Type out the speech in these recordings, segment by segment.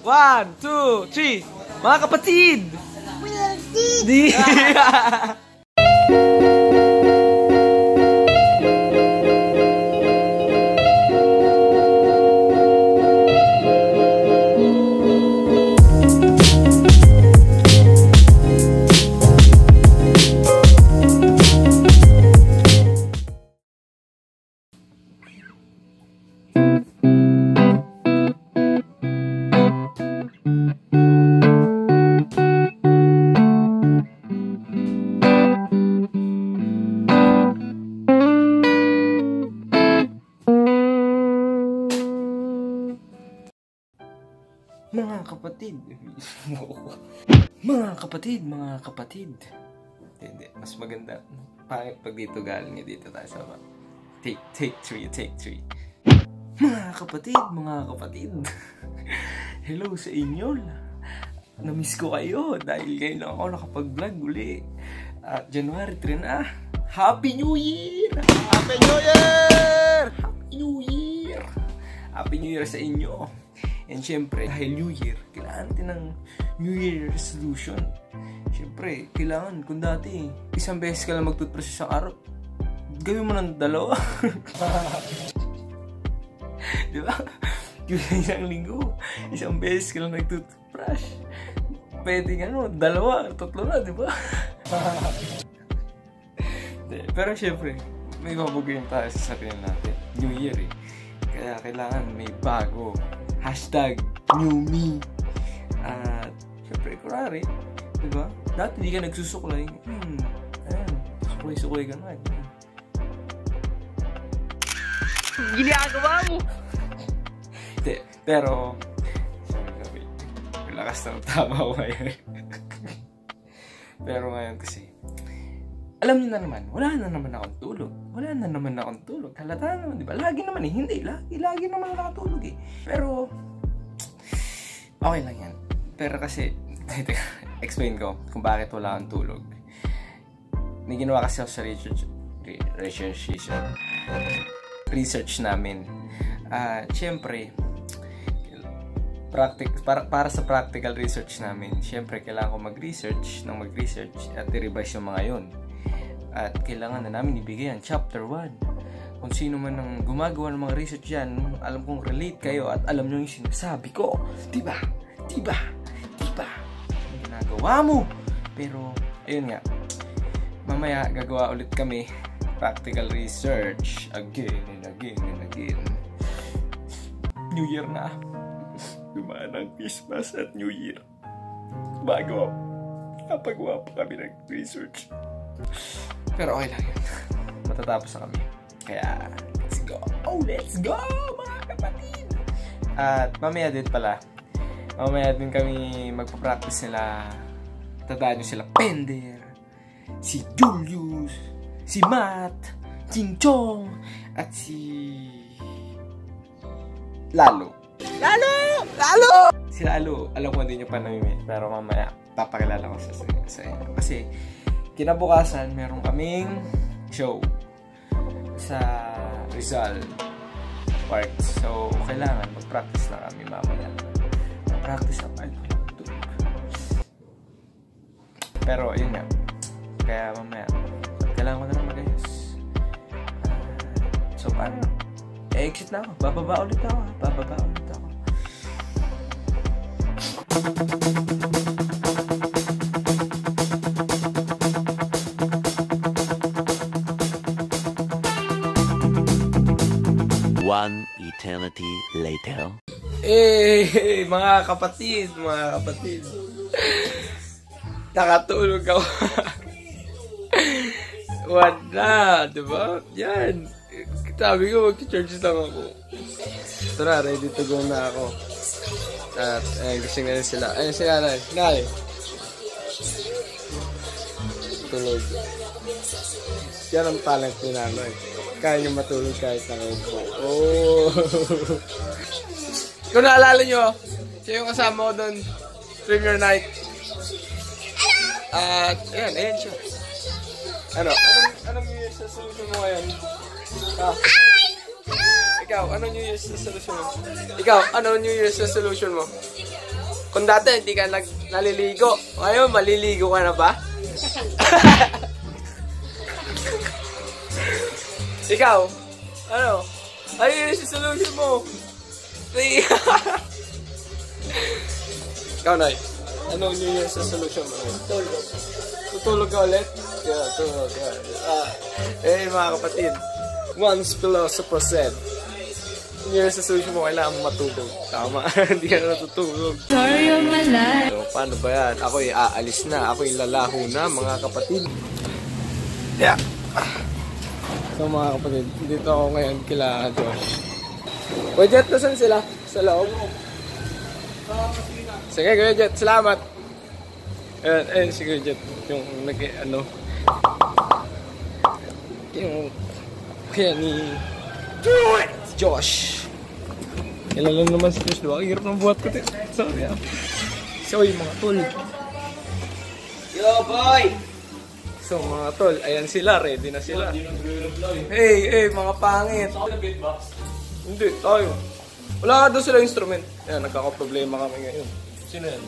One, two, three. Mga kapatid! Wildy. Di! kapatid. mga kapatid, mga kapatid. Hindi. Mas maganda. Pangit pag dito galing dito tayo sa. Take, take three, take three. Mga kapatid, mga kapatid. Hello sa inyo. Namiss ko kayo dahil ngayon lang ako nakapag-vlog uli. At January 3 na. Happy New Year! Happy New Year! Happy New Year! Happy New Year sa inyo. And syempre, dahil New Year, kailangan natin ng New Year resolution. Syempre, kailangan, kung dati, isang beses ka lang mag-toothbrush isang araw, gawin mo ng dalawa. Di ba? Yung isang linggo, isang beses ka lang nag-toothbrush. Pwede ano, dalawa, tatlo na, di ba? Di, Pero syempre, may babaguhin tayo sa sarili natin. New Year eh. Kaya kailangan may bago. Hashtag new me. At syempre, kurari. Diba? Dati di ka nagsusuklay. Hmm, ayan. Suklay-suklay ka na. Hmm. Ginagawa mo. Hindi, pero lakas ng tama ko ngayon. pero ngayon kasi, alam niyo na naman, wala na naman akong tulog. Wala na naman akong tulog. Halata naman, di ba? Lagi naman eh. Hindi, lagi, lagi naman nakatulog eh. Pero, okay lang yan. Pero kasi, explain ko kung bakit wala akong tulog. May ginawa kasi ako sa research, re- research, research namin. Ah, syempre, practic para, para sa practical research namin, syempre kailangan ko mag-research ng mag-research at i-revise yung mga yon. At kailangan na namin ibigay ang chapter 1. Kung sino man ang gumagawa ng mga research yan, alam kong relate kayo at alam nyo yung sinasabi ko. Diba? Diba? Diba? Ang ginagawa mo. Pero, ayun nga. Mamaya gagawa ulit kami practical research again and again and again. New Year na. Dumaan ang Christmas at New Year. Bago, kapagawa pa kami ng research. Pero okay lang yun. Matatapos na kami. Kaya, let's go! Oh, let's go, mga kapatid! At mamaya din pala, mamaya din kami magpa-practice nila. Tandaan nyo sila, Pender, si Julius, si Matt, Ching Chong, at si... Lalo. Lalo! Lalo! Si Lalo, alam ko hindi nyo pa namimit, pero mamaya papakilala ko sa, sa inyo. Kasi kinabukasan, meron kaming show sa Rizal Park. So, kailangan mag-practice na kami mamaya. Practice up ay. Pero, yun nga. Kaya mamaya, kailangan ko na lang mag-ayos. Ah, so, paano? exit na ako. Bababa ulit ako. Bababa ulit ako. One eternity later. Eh, mga kapatid, mga kapatid. Nakatulog ako. Wala, di ba? Yan. Sabi ko, mag-charge lang ako. Tara, ready to go na ako. At, ayun, gising na rin sila. Ayun si nanay. Nanay. Tulog. Yan ang talent ni nanay. Kaya niyo matulog kahit nakaupo. Oh! Kung naalala nyo, siya yung kasama ko doon, Premier Night. At, ayan, ayan siya. Ano? Anong, anong New Year's resolution mo ngayon? Ah. Ikaw, anong New Year's resolution mo? Ikaw, ano New Year's resolution mo? Kung dati hindi ka nag naliligo, ngayon maliligo ka na ba? Ikaw, ano? Ano yung solution mo? Ikaw, Nay. Ano yun yung sa solution mo? Tutulog. Tutulog ka ulit? Yeah, tulog ka. Ah, eh, mga kapatid. Once philosopher said, yun yung sa solution mo, kailangan mo matulog. Tama, hindi ka na natutulog. So, paano ba yan? Ako'y aalis na. Ako'y lalaho na, mga kapatid. Yeah. So, mga kapatid, dito ako ngayon kila Josh. Kuya Jet, nasan sila? Sa loob? Sige, Kuya Jet, salamat. Ayun, ayun si Kuya Jet. Yung nag, ano, yung, kaya ni Josh. Kailan lang naman si Josh, diba? Hirap ng buhat ko. Sorry ah. So, yung mga tol. Yo, boy! So, mga tol, ayan sila, ready na sila. Hey, hey, mga pangit. Hindi, tayo. Wala ka doon sila instrument. Ayan, nagkakaproblema kami ngayon. Sino yan?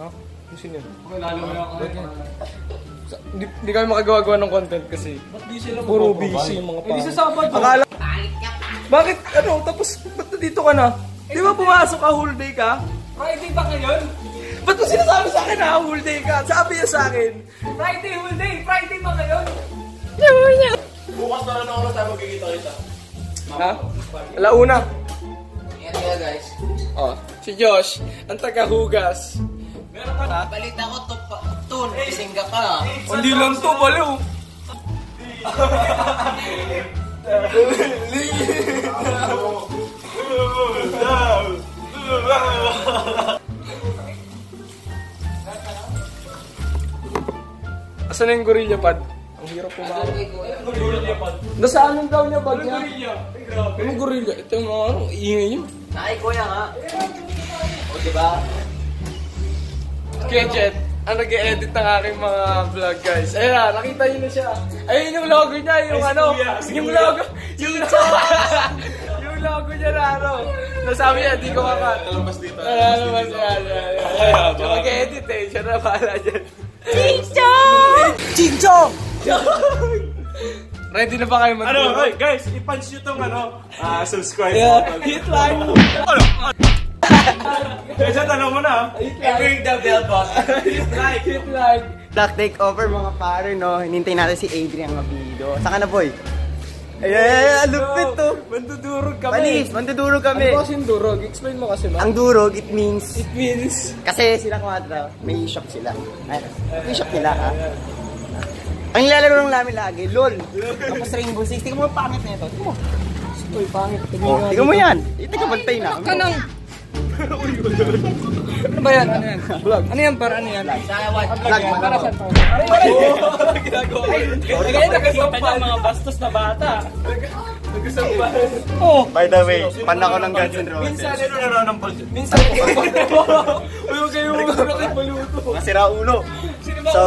Ha? Yung Sino yan? Sa- Hindi, hindi kami makagawa-gawa ng content kasi puro busy yung mga pangit. Hindi sa Akala... Bakit? Ano? Tapos, ba't dito ka na? Di ba pumasok ka whole day ka? Friday ba ngayon? Ba't mo sinasabi sa akin na whole day ka? Sabi niya sa akin. Friday whole day! Friday ba ngayon? Ha? Alauna. Yan nga, guys. Oh, si Josh, ang tagahugas. Balita ko, to, tun, isingga ka. Hindi lang to, baliw. Asan na yung gorilla pad? Ang hirap pumawa. Nasaan daw niya bag niya? Yung gorilla? Ito yung mga ano, ingay niya. Ay, kuya nga. O, diba? Kaya Jet, ang nag-edit ng aking mga vlog guys. Ayan, nakita niyo na siya. Ayun yung logo niya, yung ano, yung logo, yung logo, yung logo niya na ano. Nasabi niya, di ko kakat. Lalabas dito. Lalabas. Siya mag-edit eh, siya na bahala dyan. Chinchong! Ready na ba kayo mag Ano, hey, guys, i-punch nyo tong ano, ah, subscribe Yeah, button. hit like. Guys, tanong mo na. I-ring the bell button. Hit like, hit like. Black takeover mga pare, no? Hinintay natin si Adrian Mabido. Saka na, boy? Ay, ay, ay, ang lupit to. Mandudurog kami. Panis, mandudurog kami. Ano kasi yung durog? Explain mo kasi, ma. Ang durog, it means, It means... kasi sila kwadra, may shop sila. Ay, may shop nila, ha? Ang nilalaro lang namin lagi, LOL. Tapos Rainbow Six. Tingnan mo ang pangit na ito. Tingnan mo. Uy, pangit. Oh, tingnan mo yan. Ito ka bantay na. Kanang... ano ba yan? Ano yan? Vlog. Ano yan para ano yan? Vlog, Para vlog. saan to? Ginagawa. Kaya nagkasampa mga bastos na bata. Nagkasampa. Oh. By the way, fan ako ng Guns N' Roses. Minsan, ano na ng ball Minsan. Uy, huwag kayo mga baluto. Masira ulo. So,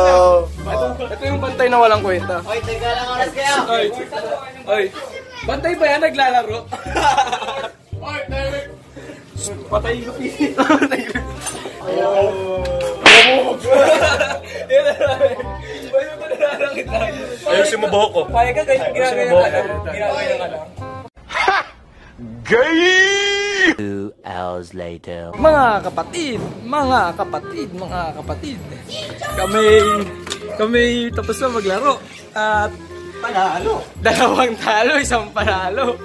oh, Ito yung bantay na walang kwenta. Oy, teka lang oras kayo. Ay, ay. Bantay ba yan naglalaro? Ay, Derek. Patay ko pili. Yan na namin. Bayo ko na lang kita. Ayusin mo buhok ko. Paya ka ganyan ginagawa ka lang. Ginagawa ka lang. Two hours later. Mga kapatid, mga kapatid, mga kapatid. Kami, kami tapos na maglaro. At panalo. dalawang talo, isang panalo.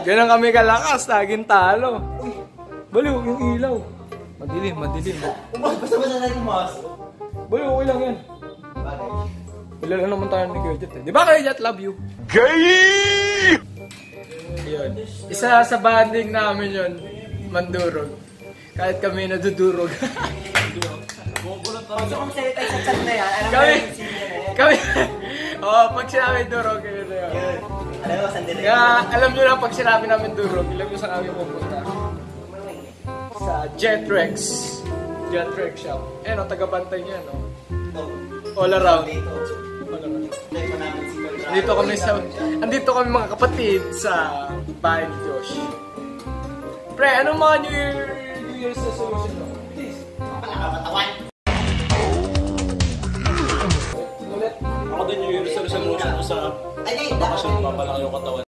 Ganun kami kalakas, laging talo. Uy, baliw, yung ilaw. Madilim, madilim. Basta-basta natin mas. Baliw, okay lang yan. Kilala naman tayo ni Jet eh. Di ba Jet, love you? Gay! Yun. Isa sa banding namin yun, mandurog. Kahit kami nadudurog. Gusto kong salita sa chat na yan. Alam kami, na yan. kami, oh, pag sinabi durog, yun na yun. Alam mo, sandali. Kaya alam nyo na pag sinabi namin durog, ilan ko sa kami pupunta. Sa Jetrex. Jetrex shop. Eh no, taga-bantay niya, no? All around. All around. Andito kami sa andito kami mga kapatid sa bahay ni Josh. Pre, anong mga New Year, New Year's resolution mo? Please. Ulit. Ako din yung resolution mo sa Ay, di, bakasyon papalaki yung katawan.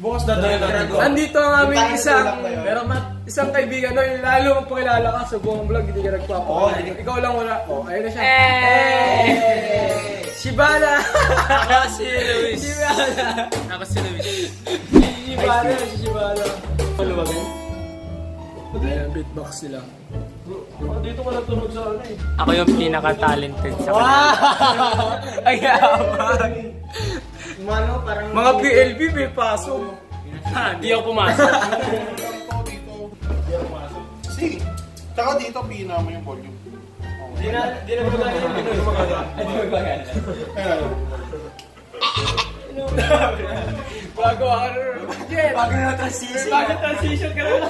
Bukas na rin Andito ang aming isang, ba yun? pero mat, isang kaibigan, no, lalo magpakilala ka sa buong vlog, hindi ka nagpapakilala. Ikaw lang wala. Oh, ayun na siya. Shibana! Ako si Luis. Shibana! Ako si Luis. Shibana! Si Shibana! Ayan, beatbox sila. Dito ka natunog sa ano eh. Ako yung pinaka-talented sa Wow! Ay, yaman! Mano, parang... Mga PLB may pasok. Hindi ako pumasok. Sige. Tsaka dito, pina mo yung volume. Di na, di na gumagana. Di na gumagana. Di na gumagana. Bago ako Jet! Bago na transition. Bago transition ka rin.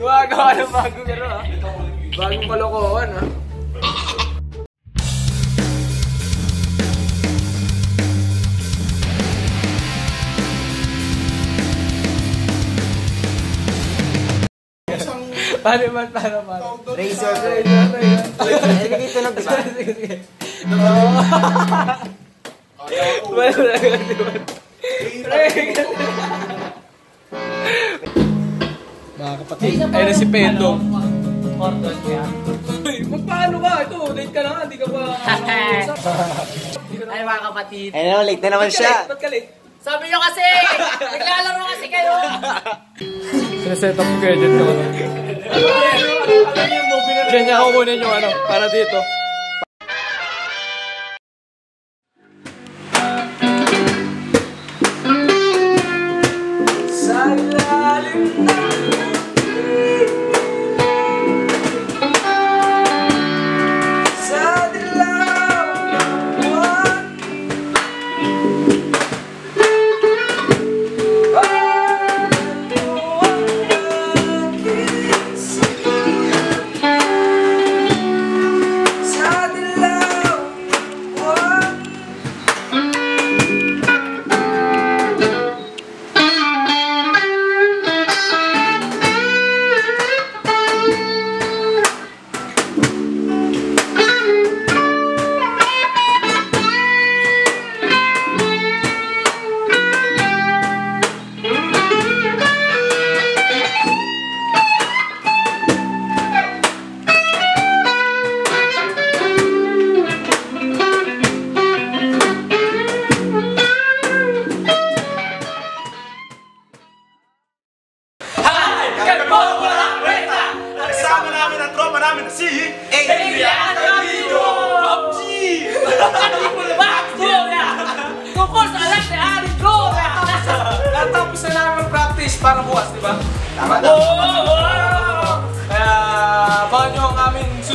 Ka na bago ka rin ah. Bagong kalokohan ah. Paano man, paano, paano? Razor. Razor, razor. Ay, dito tunog, di ba? Sige, sige. Wala na agad, di ba? Mga kapatid, ayun na si Pedro. Uy, magpaano ka? Ito, late ka na nga, hindi ka pa... Ay mga kapatid. Ay, no, late na naman siya. Ba't ka late? Sabi nyo kasi! Naglalaro kasi kayo! Sinaset up ko kayo dyan ko. Diyan niya kukunin yung ano, para dito.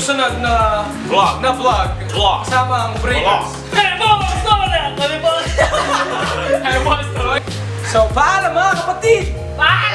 Susunod na Vlog! na vlog. Vlog! Kasama ang Breakers. So, paalam mga kapatid! Paalam!